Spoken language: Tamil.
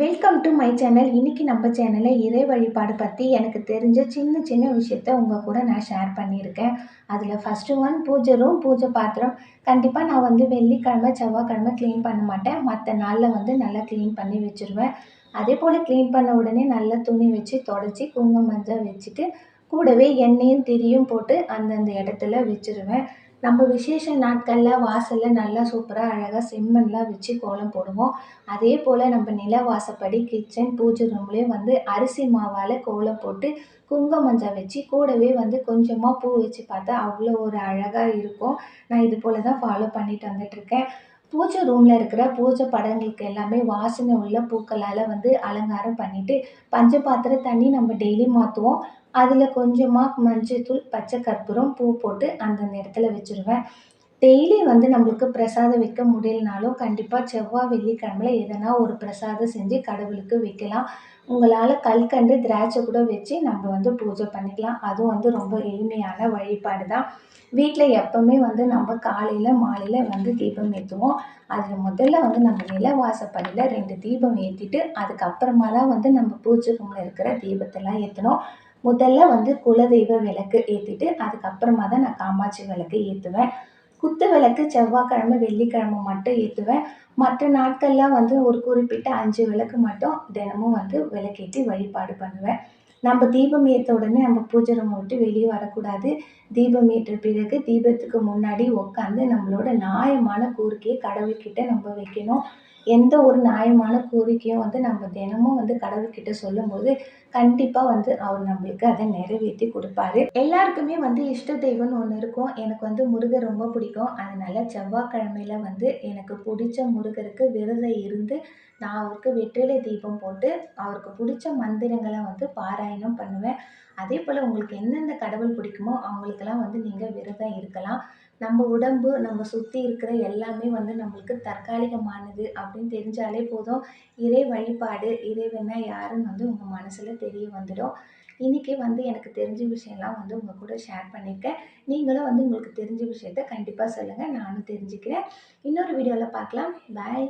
வெல்கம் டு மை சேனல் இன்றைக்கி நம்ம சேனலில் இறை வழிபாடு பற்றி எனக்கு தெரிஞ்ச சின்ன சின்ன விஷயத்த உங்கள் கூட நான் ஷேர் பண்ணியிருக்கேன். அதில் ஃபஸ்ட்டு ஒன் பூஜை ரூம் பூஜை பாத்திரம். கண்டிப்பாக நான் வந்து வெள்ளிக்கிழமை செவ்வாய்க்கிழமை க்ளீன் பண்ண மாட்டேன். மற்ற நாளில் வந்து நல்லா க்ளீன் பண்ணி வச்சுருவேன். அதே போல் க்ளீன் பண்ண உடனே நல்லா துணி வச்சு தொடச்சி குங்குமம் மஞ்சள் வச்சுட்டு கூடவே எண்ணெயும் திரியும் போட்டு அந்தந்த இடத்துல வச்சிருவேன். நம்ம விசேஷ நாட்களில் வாசலில் நல்லா சூப்பராக அழகாக செம்மண்லாம் வச்சு கோலம் போடுவோம். அதே போல் நம்ம நில வாசப்படி கிச்சன் பூஜை ரூம்லேயும் வந்து அரிசி மாவால் கோலம் போட்டு குங்கும மஞ்சள் வச்சு கூடவே வந்து கொஞ்சமாக பூ வச்சு பார்த்தா அவ்வளோ ஒரு அழகாக இருக்கும். நான் இது போல் தான் ஃபாலோ பண்ணிட்டு வந்துட்டுருக்கேன் பூஜை ரூமில் இருக்கிற பூஜை படங்களுக்கு எல்லாமே வாசனை உள்ள பூக்களால் வந்து அலங்காரம் பண்ணிவிட்டு பஞ்ச பாத்திர தண்ணி நம்ம டெய்லி மாற்றுவோம் அதில் கொஞ்சமாக மஞ்சள்தூள் பச்சை கற்பூரம் பூ போட்டு அந்தந்த இடத்துல வச்சுருவேன். டெய்லி வந்து நம்மளுக்கு பிரசாதம் வைக்க முடியலனாலும் கண்டிப்பாக செவ்வாய் வெள்ளிக்கிழமையில எதனா ஒரு பிரசாதம் செஞ்சு கடவுளுக்கு வைக்கலாம். உங்களால் கல்கண்டு திராட்சை கூட வச்சு நம்ம வந்து பூஜை பண்ணிக்கலாம். அதுவும் வந்து ரொம்ப எளிமையான வழிபாடு தான் வீட்டில் எப்போவுமே வந்து நம்ம காலையில் மாலையில் வந்து தீபம் ஏற்றுவோம் அதில் முதல்ல வந்து நம்ம நிலவாசப்படியில் ரெண்டு தீபம் ஏற்றிட்டு அதுக்கப்புறமா தான் வந்து நம்ம பூஜை ரூமில் இருக்கிற தீபத்தெல்லாம் ஏற்றணும் முதல்ல வந்து குலதெய்வ விளக்கு ஏற்றிட்டு அதுக்கப்புறமா தான் நான் காமாட்சி விளக்கு ஏற்றுவேன் குத்து விளக்கு செவ்வாய்க்கிழமை வெள்ளிக்கிழமை மட்டும் ஏற்றுவேன். மற்ற நாட்கள்லாம் வந்து ஒரு குறிப்பிட்ட அஞ்சு விளக்கு மட்டும் தினமும் வந்து விளக்கேற்றி வழிபாடு பண்ணுவேன். நம்ம தீபம் ஏற்ற உடனே நம்ம பூஜை ரூம் விட்டு வெளியே வரக்கூடாது. தீபம் ஏற்ற பிறகு தீபத்துக்கு முன்னாடி உட்காந்து நம்மளோட நியாயமான கோரிக்கையை கடவுள்கிட்ட நம்ம வைக்கணும். எந்த ஒரு நியாயமான கோரிக்கையும் வந்து நம்ம தினமும் வந்து கடவுள்கிட்ட சொல்லும்போது கண்டிப்பாக வந்து அவர் நம்மளுக்கு அதை நிறைவேற்றி கொடுப்பாரு. எல்லாருக்குமே வந்து இஷ்ட தெய்வம்னு ஒன்று இருக்கும். எனக்கு வந்து முருகர் ரொம்ப பிடிக்கும். அதனால செவ்வாய்க்கிழமையில வந்து எனக்கு பிடிச்ச முருகருக்கு விரதம் இருந்து நான் அவருக்கு வெற்றிலை தீபம் போட்டு அவருக்கு பிடிச்ச மந்திரங்களை வந்து பாராயணம் பண்ணுவேன். அதே போல் உங்களுக்கு எந்தெந்த கடவுள் பிடிக்குமோ அவங்களுக்கெல்லாம் வந்து நீங்கள் விரதம் இருக்கலாம். நம்ம உடம்பு நம்ம சுற்றி இருக்கிற எல்லாமே வந்து நம்மளுக்கு தற்காலிகமானது அப்படின்னு தெரிஞ்சாலே போதும். இறை வழிபாடு இறைவனா யாருன்னு வந்து உங்கள் மனசில் தெரிய வந்துடும். இன்றைக்கி வந்து எனக்கு தெரிஞ்ச விஷயம்லாம் வந்து உங்கள் கூட ஷேர் பண்ணியிருக்கேன். நீங்களும் வந்து உங்களுக்கு தெரிஞ்ச விஷயத்த கண்டிப்பாக சொல்லுங்கள் நானும் தெரிஞ்சுக்கிறேன். இன்னொரு வீடியோவில் பார்க்கலாம். பாய்